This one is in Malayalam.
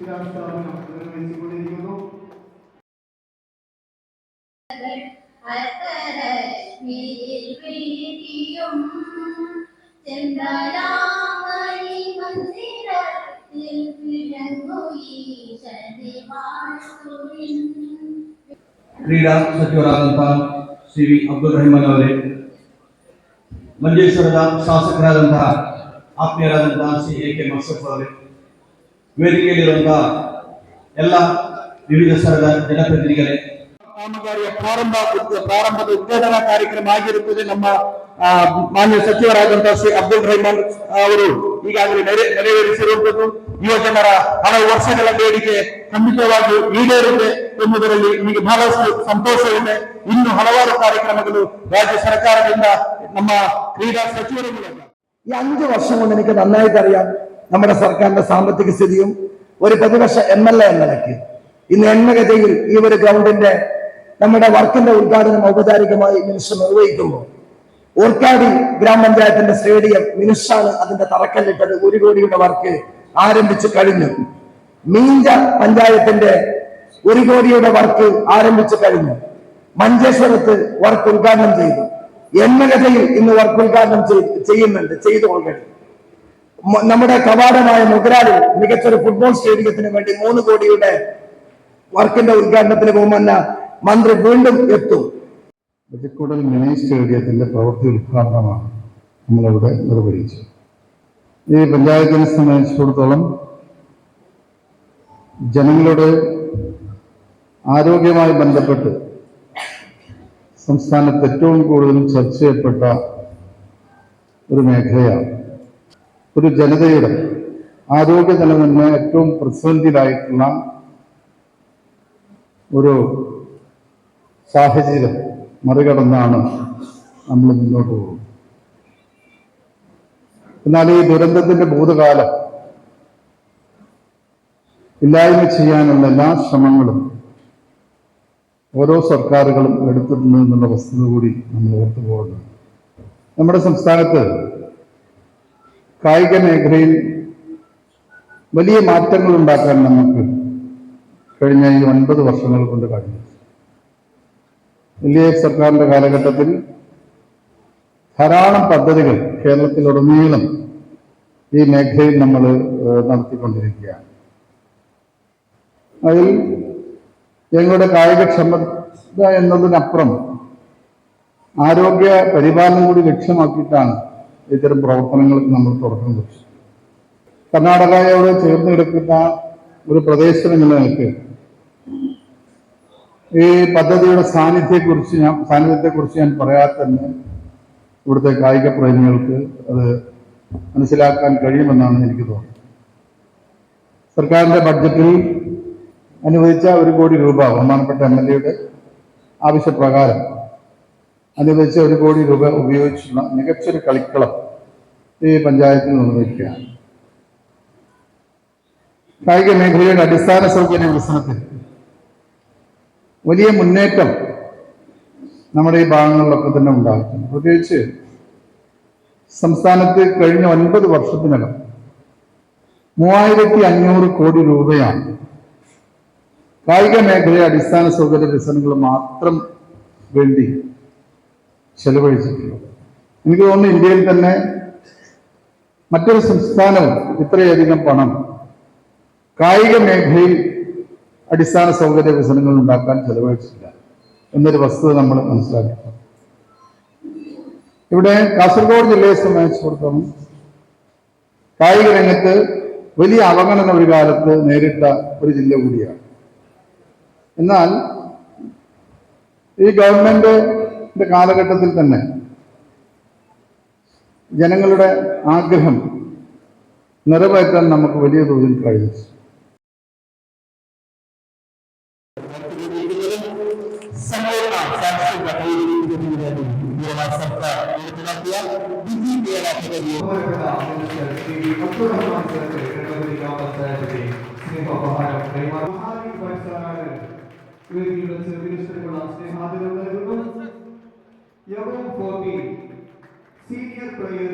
സ്ഥാപനം നിർവഹിച്ചുകൊണ്ടിരിക്കുന്നു അത്തരശ്മിയിൽ വീതിയും ചെന്തലാമണി മന്ദിരത്തിൽ വിളങ്ങു ഈശനെ വാഴ്ത്തുവിൻ ಕ್ರೀಡಾ ಸಚಿವರಾದಂಥ ಶ್ರೀ ವಿ ಅಬ್ದುಲ್ ರಹಮಾನ್ ಅವರೇ ಮಂಜೇಶ್ವರದ ಶಾಸಕರಾದಂತಹ ಆತ್ಮೀಯರಾದಂತಹ ಶ್ರೀ ಎ ಕೆ ಮಸೂಫ್ ಅವರೇ ವೇದಿಕೆಯಲ್ಲಿರುವಂತಹ ಎಲ್ಲ ವಿವಿಧ ಸ್ಥಳದ ಜನಪ್ರತಿನಿಧಿಗಳೇ ಕಾಮಗಾರಿಯ ಪ್ರಾರಂಭ ಪ್ರಾರಂಭದ ಉದ್ಘಾಟನಾ ಕಾರ್ಯಕ್ರಮ ಆಗಿರುತ್ತದೆ ನಮ್ಮ ಆ, ಮಾನ್ಯ ಸಚಿವರಾದಂತಹ ಶ್ರೀ ಅಬ್ದುಲ್ ರಹಮಾನ್ ಅವರು ಈಗಾಗಲೇ ನೆರೆ ನೆರವೇರಿಸಿರುವಂತದ್ದು ಯುವ ಜನರ ಹಲವು ವರ್ಷಗಳ ಬೇಡಿಕೆ ಖಂಡಿತವಾಗಿ ಈಡೇರಿದೆ ಎಂಬುದರಲ್ಲಿ ನಿಮಗೆ ಬಹಳಷ್ಟು ಸಂತೋಷವಿದೆ ಇನ್ನು ಹಲವಾರು ಕಾರ್ಯಕ್ರಮಗಳು ರಾಜ್ಯ ಸರ್ಕಾರದಿಂದ ನಮ್ಮ ಕ್ರೀಡಾ ಸಚಿವರ ಮೂಲಕ ഈ അഞ്ചു വർഷം കൊണ്ട് എനിക്ക് നന്നായിട്ട് അറിയാം നമ്മുടെ സർക്കാരിന്റെ സാമ്പത്തിക സ്ഥിതിയും ഒരു പ്രതിപക്ഷ എം എൽ എ എന്ന നിലയ്ക്ക്. ഇന്ന് എണ്ണഗതിയിൽ ഈ ഒരു ഗ്രൗണ്ടിന്റെ നമ്മുടെ വർക്കിന്റെ ഉദ്ഘാടനം ഔപചാരികമായി മിനിസ്റ്റർ നിർവഹിക്കുമ്പോൾ ഓർക്കാടി ഗ്രാമപഞ്ചായത്തിന്റെ സ്റ്റേഡിയം മിനിസ്റ്ററാണ് അതിന്റെ തറക്കല്ലിട്ടത്. ഒരു കോടിയുടെ വർക്ക് ആരംഭിച്ചു കഴിഞ്ഞു. മീഞ്ച പഞ്ചായത്തിന്റെ ഒരു കോടിയുടെ വർക്ക് ആരംഭിച്ചു കഴിഞ്ഞു. മഞ്ചേശ്വരത്ത് വർക്ക് ഉദ്ഘാടനം ചെയ്തു. എണ്ണഗതയിൽ ഇന്ന് വർക്ക് ഉദ്ഘാടനം ചെയ്യുന്നുണ്ട്. ചെയ്തു മ- നമ്മുടെ കവാടമായ മുഗ്രാലിൽ മികച്ചൊരു ഫുട്ബോൾ സ്റ്റേഡിയത്തിന് വേണ്ടി മൂന്ന് കോടിയുടെ വർക്കിന്റെ ഉദ്ഘാടനത്തിന് പോകുമെന്ന മന്ത്രി വീണ്ടും എത്തും. ബജക്കൂടൽ മിനി സ്റ്റേഡിയത്തിന്റെ പ്രവൃത്തി ഉദ്ഘാടനമാണ് നമ്മളിവിടെ നിർവഹിച്ചത്. ഈ പഞ്ചായത്തിനെ സംബന്ധിച്ചിടത്തോളം ജനങ്ങളുടെ ആരോഗ്യമായി ബന്ധപ്പെട്ട് സംസ്ഥാനത്ത് ഏറ്റവും കൂടുതൽ ചർച്ച ചെയ്യപ്പെട്ട ഒരു മേഖലയാണ് ഒരു ജനതയുടെ ആരോഗ്യ നിലനിന്ന് ഏറ്റവും പ്രതിസന്ധിയിലായിട്ടുള്ള ഒരു സാഹചര്യം മറികടന്നാണ് നമ്മൾ മുന്നോട്ട് പോകുന്നത്. എന്നാൽ ഈ ദുരന്തത്തിന്റെ ഭൂതകാലം ഇല്ലായ്മ ചെയ്യാനുള്ള എല്ലാ ശ്രമങ്ങളും ഓരോ സർക്കാരുകളും എടുത്തിട്ടുണ്ട് എന്നുള്ള വസ്തുത കൂടി നമ്മൾ ഓർത്തു പോകുന്നത് നമ്മുടെ സംസ്ഥാനത്ത് കായിക മേഖലയിൽ വലിയ മാറ്റങ്ങൾ ഉണ്ടാക്കാൻ നമുക്ക് കഴിഞ്ഞ ഈ ഒൻപത് വർഷങ്ങൾ കൊണ്ട് കഴിഞ്ഞു. എൽ ഡി എഫ് സർക്കാരിന്റെ കാലഘട്ടത്തിൽ ധാരാളം പദ്ധതികൾ കേരളത്തിലുടനീളം ഈ മേഖലയിൽ നമ്മൾ നടത്തിക്കൊണ്ടിരിക്കുകയാണ്. അതിൽ ഞങ്ങളുടെ കായികക്ഷമത എന്നതിനപ്പുറം ആരോഗ്യ പരിപാലനം കൂടി ലക്ഷ്യമാക്കിയിട്ടാണ് ഇത്തരം പ്രവർത്തനങ്ങൾക്ക് നമ്മൾ തുടക്കം കുറിച്ചു. കർണാടകയോട് ചേർന്ന് കിടക്കുന്ന ഒരു പ്രദേശം എന്നുള്ള ഈ പദ്ധതിയുടെ സാന്നിധ്യത്തെക്കുറിച്ച് ഞാൻ സാന്നിധ്യത്തെക്കുറിച്ച് ഞാൻ പറയാതെ തന്നെ ഇവിടുത്തെ കായിക പ്രേമികൾക്ക് അത് മനസ്സിലാക്കാൻ കഴിയുമെന്നാണ് എനിക്ക് തോന്നുന്നത്. സർക്കാരിന്റെ ബഡ്ജറ്റിൽ അനുവദിച്ച ഒരു കോടി രൂപ ബഹുമാനപ്പെട്ട എം എൽ എയുടെ ആവശ്യപ്രകാരം അനുവദിച്ച ഒരു കോടി രൂപ ഉപയോഗിച്ചുള്ള മികച്ചൊരു കളിക്കളം ഈ പഞ്ചായത്തിൽ നിർവഹിക്കുകയാണ്. കായിക മേഖലയുടെ അടിസ്ഥാന സൗകര്യ വികസനത്തിൽ വലിയ മുന്നേറ്റം നമ്മുടെ ഈ ഭാഗങ്ങളിലൊക്കെ തന്നെ ഉണ്ടാകും പ്രത്യേകിച്ച് സംസ്ഥാനത്ത് കഴിഞ്ഞ ഒൻപത് വർഷത്തിനകം മൂവായിരത്തി അഞ്ഞൂറ് കോടി രൂപയാണ് കായിക മേഖലയെ അടിസ്ഥാന സൗകര്യ വികസനങ്ങൾ മാത്രം വേണ്ടി ചെലവഴിച്ചിട്ടുള്ളത് എനിക്ക് തോന്നുന്നു ഇന്ത്യയിൽ തന്നെ മറ്റൊരു സംസ്ഥാനവും ഇത്രയധികം പണം കായിക മേഖലയിൽ അടിസ്ഥാന സൗകര്യ വികസനങ്ങൾ ഉണ്ടാക്കാൻ ചെലവഴിച്ചില്ല എന്നൊരു വസ്തുത നമ്മൾ മനസ്സിലാക്കി ഇവിടെ കാസർഗോഡ് ജില്ലയെ സംബന്ധിച്ചിടത്തോളം കായിക രംഗത്ത് വലിയ അവഗണന ഒരു കാലത്ത് നേരിട്ട ഒരു ജില്ല കൂടിയാണ്. എന്നാൽ ഈ ഗവൺമെന്റിന്റെ കാലഘട്ടത്തിൽ തന്നെ ജനങ്ങളുടെ ആഗ്രഹം നിറവേറ്റാൻ നമുക്ക് വലിയ തോതിൽ കഴിഞ്ഞു. സമ്പൂർണ Level 14, senior players.